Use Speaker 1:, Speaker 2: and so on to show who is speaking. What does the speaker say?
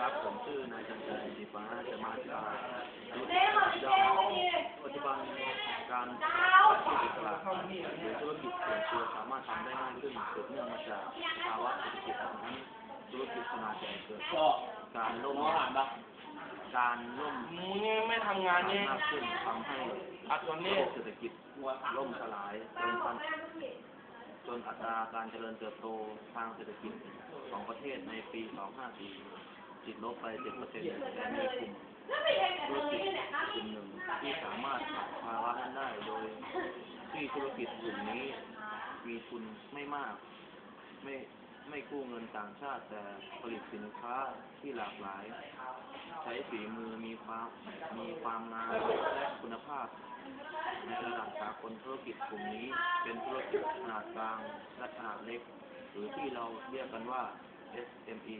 Speaker 1: ครับ ผมชื่อนายจันเจริญสีฟ้าจะมาอธิบายธุรกิจย่อมปัจจุบันการธุรกิจอิสระหรือธุรกิจส่วนตัวสามารถทำได้ง่ายขึ้นสืบเนื่องมาจากภาวะเศรษฐกิจทั้งธุรกิจขนาดใหญ่เกิดการล่มการล่ม
Speaker 2: มึงนี่ไม่ทำงานนี่
Speaker 1: มากขึ้นทำให้
Speaker 2: อัดตัว
Speaker 1: โล
Speaker 2: นี้
Speaker 1: กเศรษฐกิจล่มสลายจนทันจนอัตราการเจริญเติบโตทางเศรษฐกิจของประเทศในปี 2544 ติดลบไป7%แต่มีกลุ่มธุรกิจกลุ่มหนึ่งที่สามารถผ่านภาวะนั้นได้โดย ที่ธุรกิจกลุ่มนี้ มีทุนไม่มาก ไม่ไม่กู้เงินต่างชาติ แต่ผลิตสินค้าที่หลากหลาย ใช้ฝีมือมีความมีความงามและคุณภาพ ในระดับสากลธุรกิจกลุ่มนี้ เป็นธุรกิจขนาดกลางและขนาดเล็ก หรือที่เราเรียกกันว่า SME